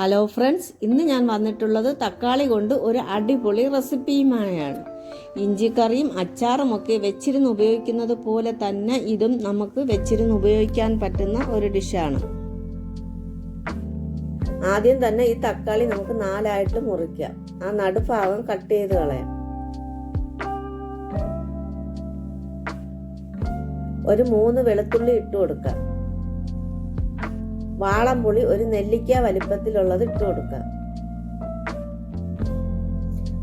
Hello friends ഇന്ന് ഞാൻ വന്നിട്ടുള്ളത് തക്കാളി കൊണ്ട് ഒരു അടിപൊളി റെസിപ്പിയുമായാണ്. ഇഞ്ചിക്കറിയും അച്ചാറും ഒക്കെ വെച്ചിരുന്ന് ഉപയോഗിക്കുന്നത് പോലെ തന്നെ ഇതും നമുക്ക് വെച്ചിരുന്ന് ഉപയോഗിക്കാൻ പറ്റുന്ന ഒരു ഡിഷാണ്. ആദ്യം തന്നെ ഈ തക്കാളി നമുക്ക് നാലായിട്ട് മുറിക്കാം ആ നടുഭാഗം കട്ട് ചെയ്ത് കളയാം. ഒരു മൂന്ന് വെളുത്തുള്ളി ഇട്ട് കൊടുക്കാം വാളംപുളി ഒരു നെല്ലിക്ക വലിപ്പത്തിലുള്ളത് ഇട്ട് കൊടുക്കുക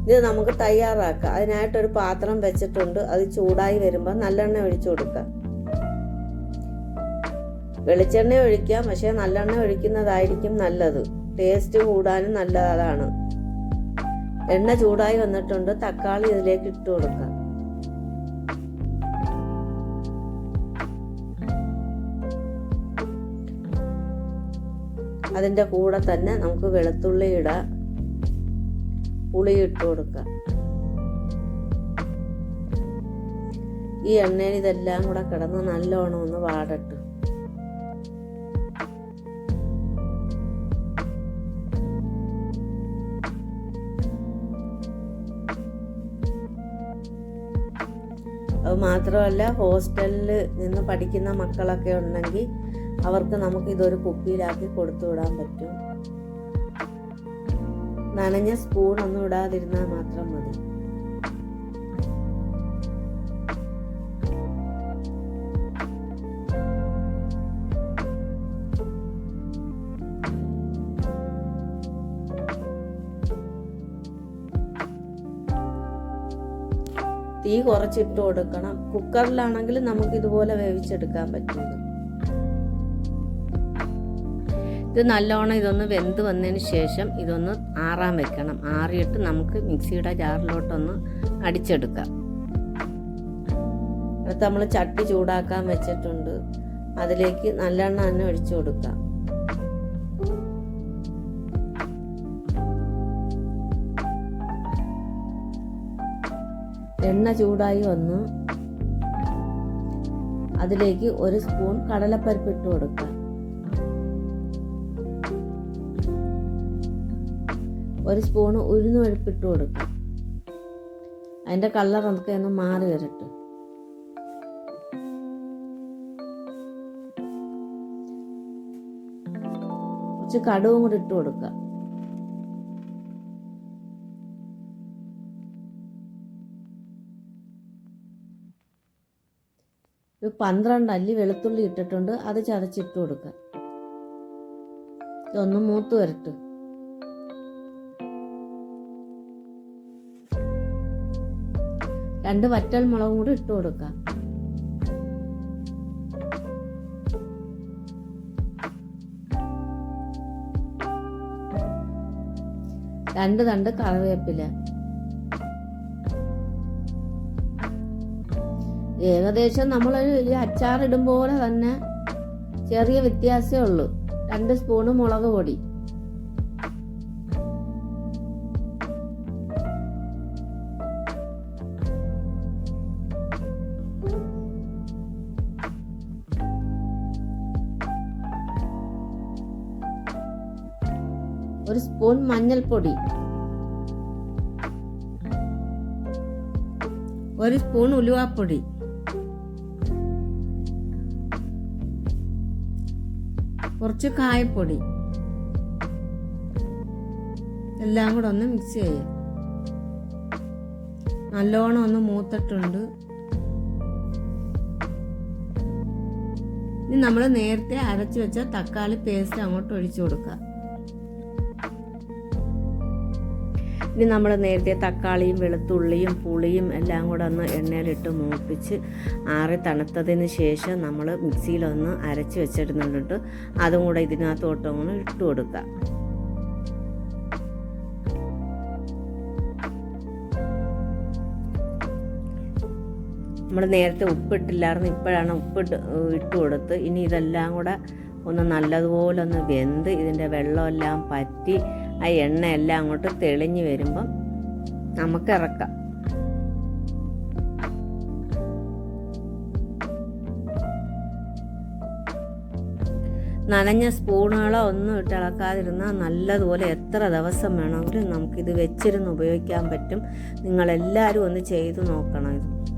ഇത് നമുക്ക് തയ്യാറാക്കാം. അതിനായിട്ടൊരു പാത്രം വെച്ചിട്ടുണ്ട്. അത് ചൂടായി വരുമ്പോൾ നല്ലെണ്ണ ഒഴിച്ചു കൊടുക്കുക വെളിച്ചെണ്ണ ഒഴിക്കാം. പക്ഷേ നല്ലെണ്ണ ഒഴിക്കുന്നതായിരിക്കും നല്ലത്. ടേസ്റ്റ് കൂടാനും നല്ലതാണ്. എണ്ണ ചൂടായി വന്നിട്ടുണ്ട്. തക്കാളി ഇതിലേക്ക് ഇട്ട് കൊടുക്കാം. അതിന്റെ കൂടെ തന്നെ നമുക്ക് വെളുത്തുള്ളി ഇടാം പുളി ഇട്ട് കൊടുക്കാം ഈ എണ്ണയിൽ ഇതെല്ലാം കൂടെ കിടന്ന് നല്ലോണം ഒന്ന് വാടട്ട്. അത് മാത്രമല്ല ഹോസ്റ്റലിൽ നിന്ന് പഠിക്കുന്ന മക്കളൊക്കെ ഉണ്ടെങ്കിൽ അവർക്ക് നമുക്ക് ഇതൊരു കുപ്പിയിലാക്കി കൊടുത്തു വിടാൻ പറ്റും. നനഞ്ഞ സ്പൂൺ ഒന്നും ഇടാതിരുന്നാൽ മാത്രം മതി. തീ കുറച്ചിട്ട് കൊടുക്കണം. കുക്കറിലാണെങ്കിൽ നമുക്ക് ഇതുപോലെ വേവിച്ചെടുക്കാൻ പറ്റും ഇത് നല്ലോണം ഇതൊന്ന് വെന്ത് വന്നതിന് ശേഷം ഇതൊന്ന് ആറാൻ വെക്കണം. ആറിയിട്ട് നമുക്ക് മിക്സിയുടെ ജാറിലോട്ടൊന്ന് അടിച്ചെടുക്കാം. അടുത്ത് നമ്മൾ ചട്ടി ചൂടാക്കാൻ വെച്ചിട്ടുണ്ട്. അതിലേക്ക് നല്ലെണ്ണ തന്നെ ഒഴിച്ചു കൊടുക്കാം. എണ്ണ ചൂടായി വന്നു അതിലേക്ക് ഒരു സ്പൂൺ കടലപ്പരിപ്പ് ഇട്ട് കൊടുക്കാം. ഒരു സ്പൂണ് ഉഴുന്ന് വഴുപ്പിട്ട് കൊടുക്കും. അതിന്റെ കളർ നമുക്ക് ഒന്ന് മാറി വരട്ടെ. കുറച്ച് കടുവും കൂടി ഇട്ട് കൊടുക്കുക ഒരു പന്ത്രണ്ട് അല്ലി വെളുത്തുള്ളി ഇട്ടിട്ടുണ്ട് അത് ചതച്ചിട്ട് കൊടുക്കുക ഇതൊന്ന് മൂത്ത് വരട്ടെ. രണ്ട് വറ്റൽ മുളകും കൂടി ഇട്ട് കൊടുക്കുക രണ്ട് തണ്ട് കറിവേപ്പില. ഏകദേശം നമ്മൾ ഈ അച്ചാറിടും പോലെ തന്നെ ചെറിയ വ്യത്യാസമേ ഉള്ളൂ. രണ്ട് സ്പൂണ് മുളക് പൊടി. ഒരു സ്പൂൺ മഞ്ഞൾപ്പൊടി. ഒരു സ്പൂൺ ഉലുവാപ്പൊടി. കുറച്ച് കായപ്പൊടി. എല്ലാം കൂടെ ഒന്ന് മിക്സ് ചെയ്യാം. നല്ലോണം ഒന്ന് മൂത്തിട്ടുണ്ട്. ഇനി നമ്മൾ നേരത്തെ അരച്ചു വെച്ച തക്കാളി പേസ്റ്റ് അങ്ങോട്ട് ഒഴിച്ചു കൊടുക്കുക. ഇനി നമ്മൾ നേരത്തെ തക്കാളിയും വെളുത്തുള്ളിയും പുളിയും എല്ലാം കൂടെ ഒന്ന് എണ്ണയിലിട്ട് മൂപ്പിച്ച് ആറി തണുത്തതിന് ശേഷം നമ്മൾ മിക്സിയിലൊന്ന് അരച്ച് വെച്ചിടുന്നുണ്ട് അതും കൂടെ ഇതിനകത്തോട്ട് ഒന്ന് ഇട്ട് കൊടുക്കുക നമ്മൾ നേരത്തെ ഉപ്പിട്ടില്ലായിരുന്നു ഇപ്പോഴാണ് ഉപ്പിട്ട് ഇട്ട് കൊടുത്ത്. ഇനി ഇതെല്ലാം കൂടെ ഒന്ന് നല്ലതുപോലെ ഒന്ന് വെന്ത് ഇതിന്റെ വെള്ളമെല്ലാം പറ്റി ആ എണ്ണ എല്ലാം അങ്ങോട്ട് തെളിഞ്ഞു വരുമ്പം നമുക്ക് ഇറക്കാം നനഞ്ഞ സ്പൂണുകളോ ഒന്നും ഇട്ട് ഇളക്കാതിരുന്നാൽ നല്ലതുപോലെ എത്ര ദിവസം വേണമെങ്കിലും നമുക്കിത് വെച്ചിരുന്ന് ഉപയോഗിക്കാൻ പറ്റും. നിങ്ങളെല്ലാവരും ഒന്ന് ചെയ്തു നോക്കണം ഇത്.